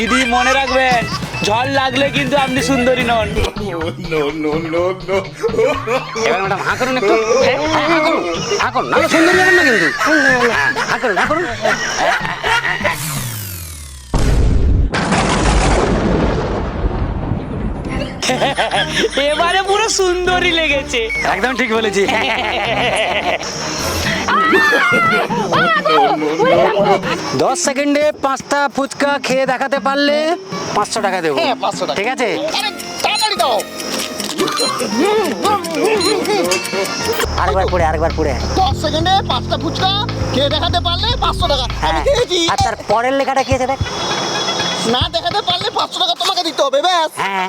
দিদি মনে রাখবেন ঝড় লাগলে কিন্তু আপনি সুন্দরী নন। no, no, no, no. এবার ম্যাডাম হাঁ করুন একটু। হ্যাঁ, হ্যাঁ, করুন হাঁ করুন। নাহলে সুন্দর যাবেন না কিন্তু। হ্যাঁ, করুন হাঁ করুন। এবারে পুরো সুন্দরী লেগেছে। একদম ঠিক বলেছি। দশ সেকেন্ডে পাঁচটা ফুচকা খেয়ে দেখাতে পারলে পাঁচশো টাকা দেবো। হ্যাঁ, 500 টাকা। ঠিক আছে? আরেকবার পড়ে আরেকবার পড়ে। দশ সেকেন্ডে পাঁচটা ফুচকা খেয়ে দেখাতে পারলে পাঁচশো টাকা। হ্যাঁ। আর তার পরের লেখাটা কি আছে দেখ? না দেখাতে পারলে পাঁচশো টাকা তোমাকে দিতে হবে ব্যাস। হ্যাঁ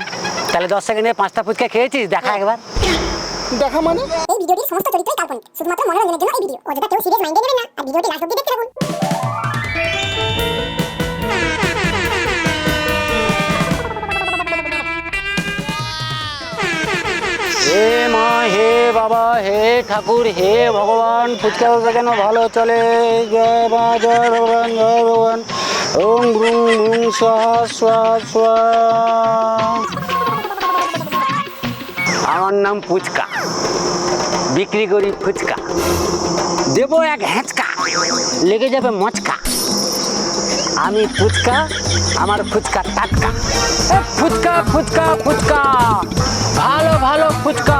তাহলে দশ সেকেন্ডে পাঁচটা ফুচকা খেয়েছিস? দেখা একবার। দেখা মানে? সমস্ত চরিত্রই কাল্পনিক। শুধুমাত্র মনোরঞ্জনের জন্য এই ভিডিও অযথা কেউ সিরিয়াস মাইন্ডে নেবেন না। আর ভিডিওটি লাস্ট অব্দি দেখতে থাকুন। হে মা, হে বাবা, হে ঠাকুর, হে ভগবান ফুচকা কেন ভালো চলে। জয় মা, জয় ভগবান জয় ভগবান। ওম ব্রুং, স্বাহা স্বাহা স্বাহা। আমার নাম ফুচকা। বিক্রি করি ফুচকা। দেবো এক হ্যাঁচকা লেগে যাবে মচকা। আমি ফুচকা, আমার ফুচকা টাটকা। ফুচকা ফুচকা ফুচকা। ভালো ভালো ফুচকা।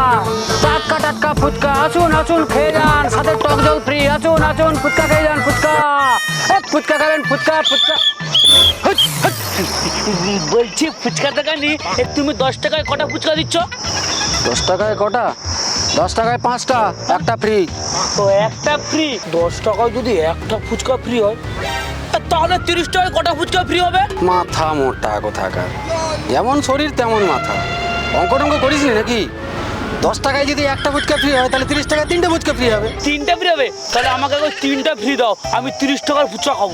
টাটকা টাটকা ফুচকা। আসুন আসুন, খেয়ে যান। সাথে টক জল ফ্রি আসুন আসুন, ফুচকা খেয়ে যান ফুচকা খাবেন ফুচকা ফুচকা। বলছি ফুচকা এ, তুমি দশ টাকায় কটা ফুচকা দিচ্ছ? দশ টাকায় কটা? দশ টাকায় পাঁচটা একটা ফ্রি তো একটা ফ্রি দশ টাকায় যদি একটা ফুচকা ফ্রি হয় তাহলে তিরিশ টাকায় কটা ফুচকা ফ্রি হবে? মাথা মোটা কোথাকার। যেমন শরীর তেমন মাথা। অঙ্ক টঙ্ক করিস নাকি? দশ টাকায় যদি একটা ফুচকা ফ্রি হয় তাহলে তিরিশ টাকায় তিনটে ফুচকা ফ্রি হবে। তিনটা ফ্রি হবে? তাহলে আমাকে একবার তিনটা ফ্রি দাও আমি তিরিশ টাকার ফুচকা খাব।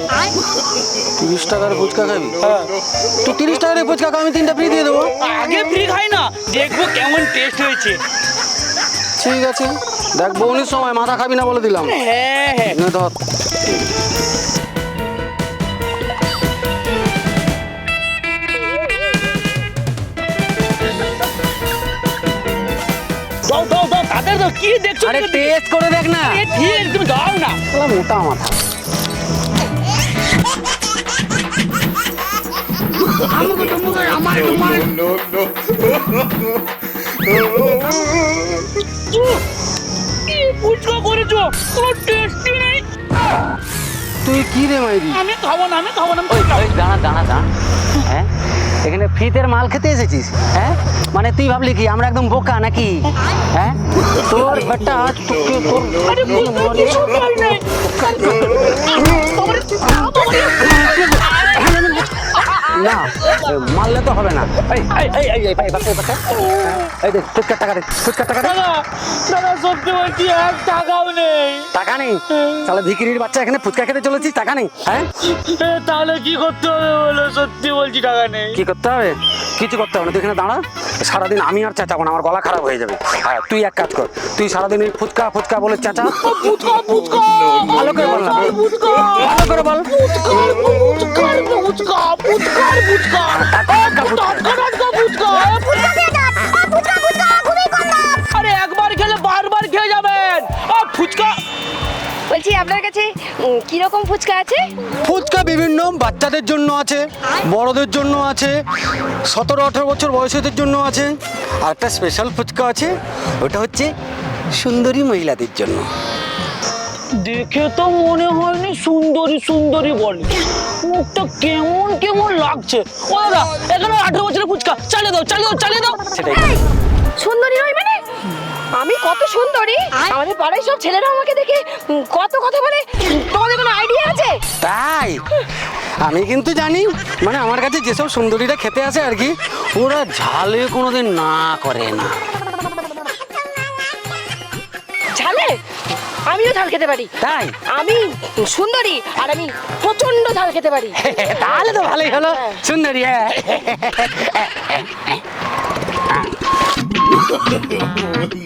তিরিশ টাকার ফুচকা খাবি? হ্যাঁ। তো তিরিশ টাকার ফুচকা খাও, আমি তিনটা ফ্রি দিয়ে দেবো। আগে ফ্রি খাই না দেখব কেমন টেস্ট হয়েছে। ঠিক আছে। দেখ বৌনির সময় মাথা খাবি না বলে দিলাম। হ্যাঁ হ্যাঁ। ধর। কি দেখছ? আরে টেস্ট করে দেখ না। ঠিক তুমি দাও না। মোটা মাথা No, no, কি ফুচকা করেছ? কোনো টেস্টই নেই। তুই কি রে মাইরি? আমি খাব না আমি খাব না ওই দাঁড়া দাঁড়া দাঁড়া। এখানে ফ্রিতে মাল খেতে এসেছিস হ্যাঁ মানে তুই ভাবলি কি আমরা একদম বোকা নাকি হ্যাঁ তোর বেটা তোকে তোর ফুচকা না মারলে তো হবে না এই এই এই ভাই বাচ্চা বাচ্চা এই দেখ ফুচকার টাকা দে ফুচকার টাকা দে দাদা সত্যি বলছি এক টাকাও নেই টাকা নেই তাহলে ভিকিরির বাচ্চা এখানে ফুচকা খেতে চলেছিস টাকা নেই হ্যাঁ তাহলে কি করতে হবে বলো সত্যি বলছি টাকা নেই কি করতে হবে কিছু করতে হবে না তুই এখানে দাঁড়া সারাদিন আমি আর চেঁচাবো না আমার গলা খারাপ হয়ে যাবে হ্যাঁ তুই এক কাজ কর তুই সারাদিন এই ফুচকা ফুচকা বলে চেঁচা ফুচকা ফুচকা ভালো করে বল। ফুচকা ভালো করে বল আরে একবার খেলে বারবার খেয়ে যাবেন। ফুচকা। বলছি আপনার কাছে কীরকম ফুচকা আছে? ফুচকা বিভিন্ন বাচ্চাদের জন্য আছে বড়দের জন্য আছে সতেরো আঠেরো বছর বয়সীদের জন্য আছে আর একটা স্পেশাল ফুচকা আছে ওটা হচ্ছে সুন্দরী মহিলাদের জন্য। দেখে তো মনে হয়নি সুন্দরী সুন্দরী বলে। মুখটা কেমন কেমন লাগছে? ও দাদা এখানে আঠেরো বছরের ফুচকা। চালিয়ে দাও চালিয়ে দাও চালিয়ে দাও। সেটাই। সুন্দরী নয় মানে? আমি কত সুন্দরী। আমাদের পাড়ায় সব ছেলেরা আমাকে দেখে কত কথা বলে তোমাদের কোনো আইডিয়া আছে? তাই? আমি কিন্তু জানি মানে আমার কাছে যেসব সুন্দরীরা খেতে আসে আর কি ওরা ঝালে কোনোদিন না করে না। ঝালে? আমিও ঝাল খেতে পারি তাই আমি সুন্দরী আর আমি প্রচণ্ড ঝাল খেতে পারি তাহলে তো ভালোই হলো সুন্দরী হ্যাঁ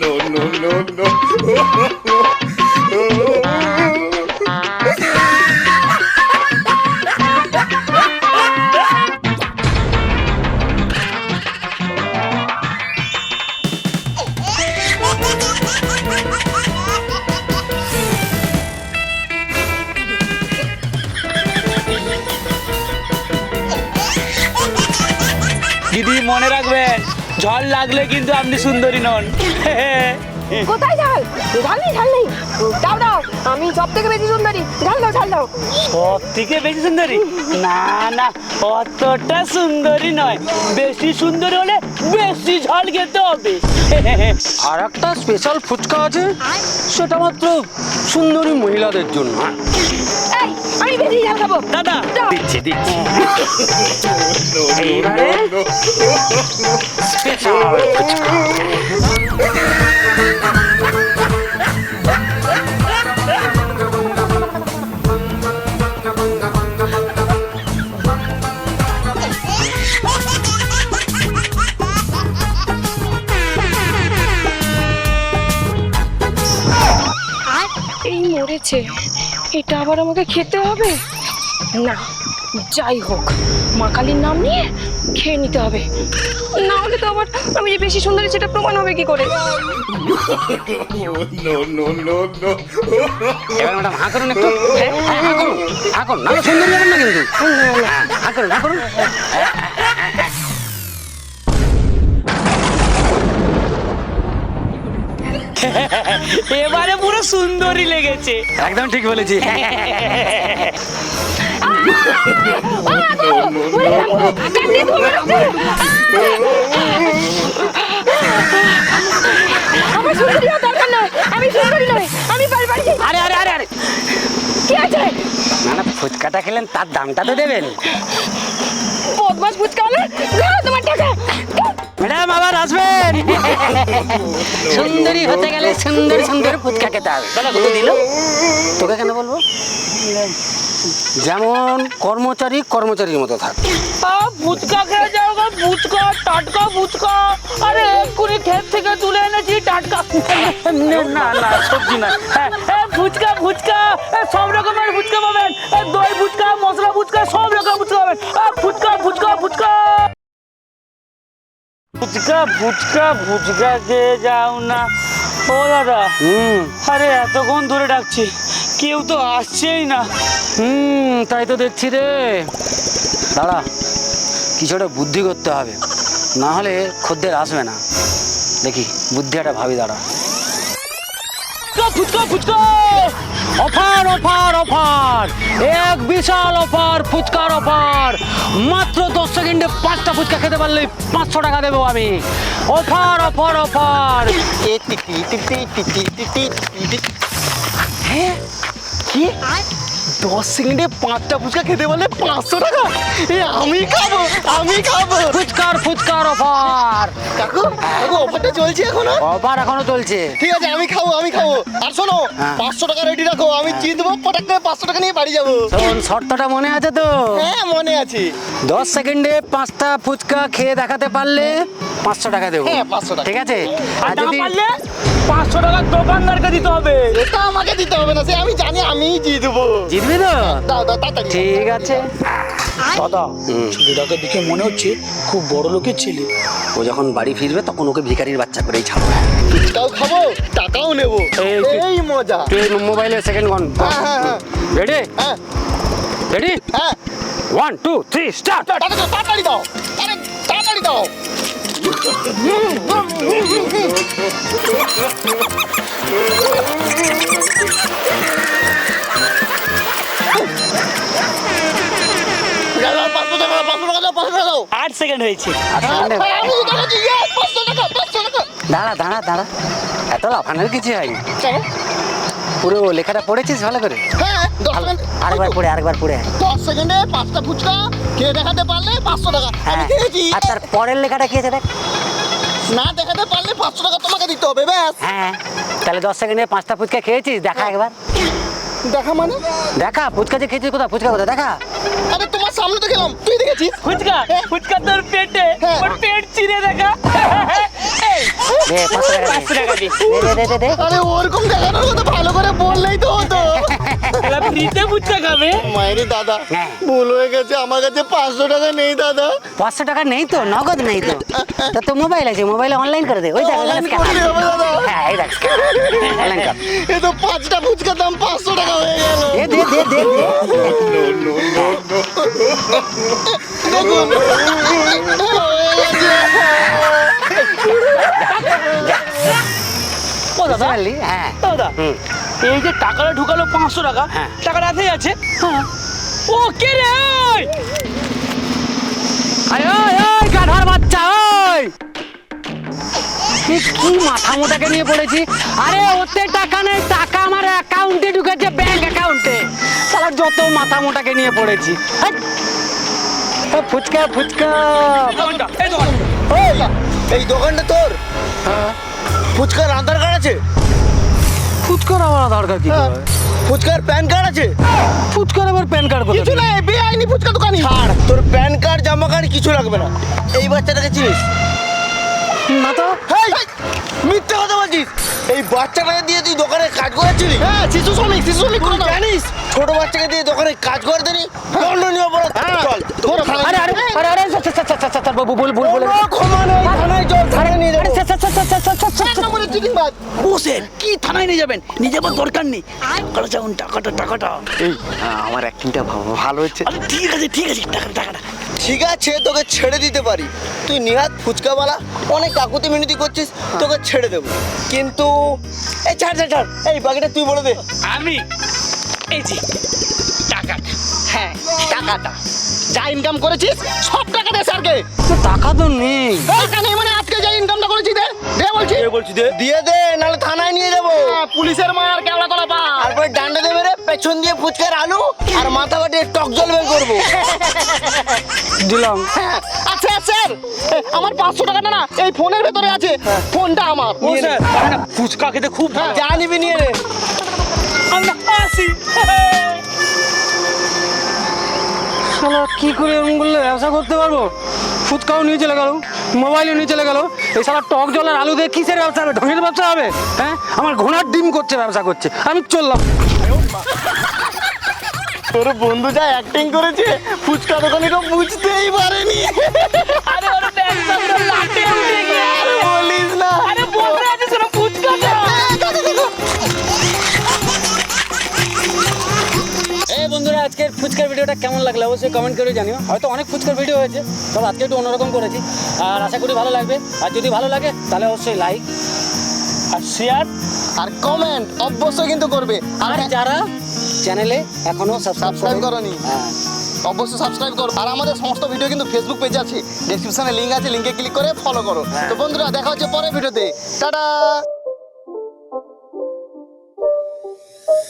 no, no, no, no. ঝড় লাগলে কিন্তু আপনি সুন্দরী নন। কোথায় ঝাল? ঝাল নেই ঝাল নেই। দাও দাও। আমি সব থেকে বেশি সুন্দরী। ঝাল দাও ঝাল দাও। সব থেকে বেশি সুন্দরী? না না অতটা সুন্দরী নয়। বেশি সুন্দরী হলে বেশি ঝাল খেতে হবে। আর একটা স্পেশাল ফুচকা আছে সেটা মাত্র সুন্দরী মহিলাদের জন্য। আমি বেশি ঝাল খাব দাদা। দিচ্ছি দিচ্ছি। এইবারে. স্পেশাল। আবার আমাকে খেতে হবে? না যাই হোক মা কালীর নাম নিয়ে খেয়ে নিতে হবে। না হলে তো আবার আমি যে বেশি সুন্দরী সেটা প্রমাণ হবে কি করে. এবার ম্যাডাম হাঁ করুন একটু। হ্যাঁ হাঁ করুন। হাঁ করুন নাহলে সুন্দরী হবেন না কিন্তু। হ্যাঁ, করুন হাঁ করুন। এবারে পুরো সুন্দরী লেগেছে। একদম ঠিক বলেছি। আমার সুন্দরী হওয়ার দরকার নয় আমি সুন্দরী নই আমি বাড়ি বাড়ি যাই আরে আরে আরে আরে। কি আছে? না না ফুচকাটা খেলেন তার দামটা তো দেবেন। বদমাস ফুচকা হলে টাকা ম্যাডাম আবার আসবেন সুন্দরী হতে গেলে সুন্দর সুন্দর ফুচকা খেতে হবে। দাদা, কত দিল? তোকে কেন বলব? যেমন কর্মচারী কর্মচারীর মতো থাক। ফুচকা খেয়ে যাও ফুচকা, টাটকা ফুচকা। আরে, এক্ষুনি ক্ষেত থেকে তুলে এনেছি, টাটকা। না না সবজি না। ফুচকা ফুচকা সব রকমের ফুচকা পাবেন। দই ফুচকা, মশলা ফুচকা, সব রকম ফুচকা পাবেন। ফুচকা ফুচকা ফুচকা। ফুচকা ফুচকা ফুচকা খেয়ে যাও না। ও দাদা হুম। আরে এতক্ষণ ধরে ডাকছি কেউ তো আসছেই না। হুম তাই তো দেখছি রে। দাঁড়া কিছু একটা বুদ্ধি করতে হবে। না হলে খদ্দের আসবে না। দেখি বুদ্ধি একটা ভাবি দাঁড়া। Fuchka fuchka fuchka! Offer offer offer এক বিশাল অফার ফুচকার অফার মাত্র দশ সেকেন্ডে পাঁচটা ফুচকা খেতে পারলে পাঁচশো টাকা দেবো আমি অফার অফার অফার হ্যাঁ? কি দশ সেকেন্ডে পাঁচটা ফুচকা খেতে বললে পাঁচশো টাকা? এ আমি খাব আমি খাব। ফুচকার ফুচকার অফার। কাকু কাকু অফারটা চলছে এখনও? অফার এখনও চলছে। ঠিক আছে আমি খাব আমি খাব। আর শোনো হ্যাঁ। পাঁচশো টাকা রেডি রাখো আমি চিনবো পটাক করে পাঁচশো টাকা নিয়ে বাড়ি যাব। শোন শর্তটা মনে আছে তো? হ্যাঁ মনে আছে। দশ সেকেন্ডে পাঁচটা ফুচকা খেয়ে দেখাতে পারলে পাঁচশো টাকা দেবো। হ্যাঁ, 500 টাকা। ঠিক আছে? আর যদি পারলে পাঁচশো টাকা দোকানদারকে দিতে হবে। এটা আমাকে দিতে হবে না সে আমি জানি আমিই জিতবো জিতবি তো দাও দাও তাড়াতাড়ি। ঠিক আছে। দাদা। ছেলেটাকে দেখে মনে হচ্ছে খুব বড় লোকের ছেলে। ও যখন বাড়ি ফিরবে তখন ওকে ভিখারির বাচ্চা করেই ছাড়বো। ফুচকাও খাব টাকাও নেব। এই- মজা। তুই মোবাইলে সেকেন্ড ওয়ান হ্যাঁ, হ্যাঁ, হ্যাঁ। রেডি হ্যাঁ। রেডি হ্যাঁ। ওয়ান টু থ্রি স্টার্ট দাও তাড়াতাড়ি দাও। আরে তাড়াতাড়ি দাও। আট সেকেন্ড হয়েছে। হ্যাঁ। দাঁড়া দাঁড়া দাঁড়া। এত লাফানোর কিছু হয়নি। পুরো লেখাটা পড়েছিস ভালো করে? হ্যাঁ, আরেকবার পড়ে আরেকবার পড়ে। দশ সেকেন্ডে পাঁচটা ফুচকা খেয়ে দেখাতে পারলে পাঁচশো টাকা? আমি হ্যাঁ। খেয়েছি। আর তার পরের লেখাটা কি আছে দেখ? না দেখাতে পারলে পাঁচশো টাকা তোমাকে দিতে হবে ব্যাস। হ্যাঁ। তাহলে দশ সেকেন্ডে পাঁচটা ফুচকা খেয়েছিস? দেখা একবার। দেখা মানে? দেখা ফুচকা যে খেয়েছিস কোথা ফুচকা কোথা দেখা। আরে তোমার সামনে তো গেলাম। তুই দেখেছিস? ফুচকা ফুচকা তোর পেটে। হ্যাঁ। ওর পেট চিরে দেখা। এই, দে পাঁচশো টাকা দে। দে দে দে দে দে আরে ওরকম দেখানোর কথা ভালো করে বললেই তো হতো। ফ্রিতে ফুচকা খাবে? মায়েরি দাদা হ্যাঁ। ভুল হয়ে গেছে আমার কাছে পাঁচশো টাকা নেই দাদা। পাঁচশো টাকা নেই তো নগদ নেই তো। তা তো মোবাইল আছে মোবাইলে অনলাইন করে দে ওই দেখ। হ্যাঁ এই দেখ অনলাইন কর। এ তো পাঁচটা ফুচকার দাম পাঁচশো টাকা হয়ে গেল। দে দে দে দে। দেখুন। ও দাদা হ্যাঁ। টাকাটা পাঁচশো টাকা হ্যাঁ। আছে। হ্যাঁ। গাধার মাথা মোটাকে নিয়ে পড়েছি? আরে ওতে টাকা নেই টাকা আমার অ্যাকাউন্টে ঢুকেছে অ্যাকাউন্টে যত মাথা মোটাকে নিয়ে পড়েছি। ফুচকা ফুচকা। এই দোকানটা। তোর? ফুচকার আধার কার্ড আছে? ফুচকার আমার আধার কার্ড কি হ্যাঁ। করে? ফুচকার প্যান কার্ড আছে? ফুচকার আবার প্যান কার্ড কোথায় কিছু নাই বেআইনি ফুচকা দোকানি। ছাড়। তোর প্যান কার্ড জামা কার্ড কিছু লাগবে না। এই বাচ্চাটাকে চিনিস? না তো। হেই, মিথ্যে কথা বলছিস। এই বাচ্চাটাকে দিয়ে তুই দোকানে কাজ করেছিলি হ্যাঁ শিশু শ্রমিক শিশু শ্রমিক তুই জানিস ছোট বাচ্চাকে দিয়ে দোকানে কাজ করে দিনি দণ্ডনীয় অপরাধ। চল তোর আরে আরে আরে আরে sir, sir, sir, sir, sir, বাবু ভুল ভুল বলে। কোনো ক্ষমা নেই। চিটিংবাজ বসেন কি থানায় নিয়ে যাবেন? নিয়ে যাবার দরকার নেই। টাকাটা চাউন টাকাটা টাকাটা। এই আমার অ্যাক্টিংটা ভালো হচ্ছে। আরে ঠিক আছে ঠিক আছে টাকাটা টাকাটা। ঠিক আছে তোকে ছেড়ে দিতে পারি। তুই নিহাত ফুচকাওয়ালা অনেক কাকুতি মিনতি করছিস তোকে ছেড়ে দেবো। কিন্তু এই ছাড় ছাড় ছাড় এই বাকিটা তুই বলে দে। আমি? এই যে টাকাটা। হ্যাঁ টাকাটা। যা ইনকাম করেছিস সব টাকা দে স্যারকে। তো টাকা তো নেই। টাকা নেই মানে আজকে যা ইনকামটা করেছিস দে দে বলছি বলছি দে। দিয়ে দে নাহলে থানায় নিয়ে যাব। পুলিশের মার পা। তারপরে ডান্ডা দেবে রে পেছন দিয়ে ফুচকার আলু আর মাথা কাটিয়ে টক জল বের করব। দিলাম। আচ্ছা স্যার আমার পাঁচশো টাকাটা না এই ফোনের ভেতরে আছে। ফোনটা আমার। ফুচকা খেতে খুব ভালো যা নিবি নিয়ে রে আমরা আসি। কি করে এরকম করলে? ব্যবসা করতে পারব? ফুচকাও নিয়ে চলে গেল মোবাইলও নিয়ে চলে গেল। এই শালা টক জলের আলু দিয়ে কিসের ব্যবসা হবে? ঢঙের ব্যবসা হবে? হ্যাঁ? আমার ঘোড়ার ডিম করছে ব্যবসা করছে। আমি চললাম। তোর বন্ধু যা অ্যাক্টিং করেছে ফুচকা দোকানি তো বুঝতেই পারেনি। আরে ওর ব্যবসা পুরো লাটে ফুচকার ভিডিওটা কেমন লাগল অবশ্যই কমেন্ট করে জানিও। হয়তো অনেক ফুচকার ভিডিও হয়েছে তবে আজকে একটু অন্যরকম করেছি। আর আশা করি ভালো লাগবে। আর যদি ভালো লাগে তাহলে অবশ্যই লাইক আর শেয়ার আর কমেন্ট অবশ্যই কিন্তু করবে। আর যারা চ্যানেলে এখনও সাবস্ক্রাইব করনি হ্যাঁ। অবশ্যই সাবস্ক্রাইব করো। আর আমাদের সমস্ত ভিডিও কিন্তু ফেসবুক পেজ আছে। ডেসক্রিপশনে লিংক আছে লিংকে ক্লিক করে ফলো করো। তো বন্ধুরা দেখা হচ্ছে পরের ভিডিওতে tata!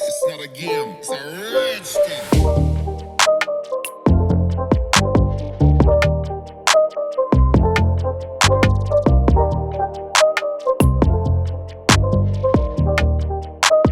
It's not a game. It's a rich thing.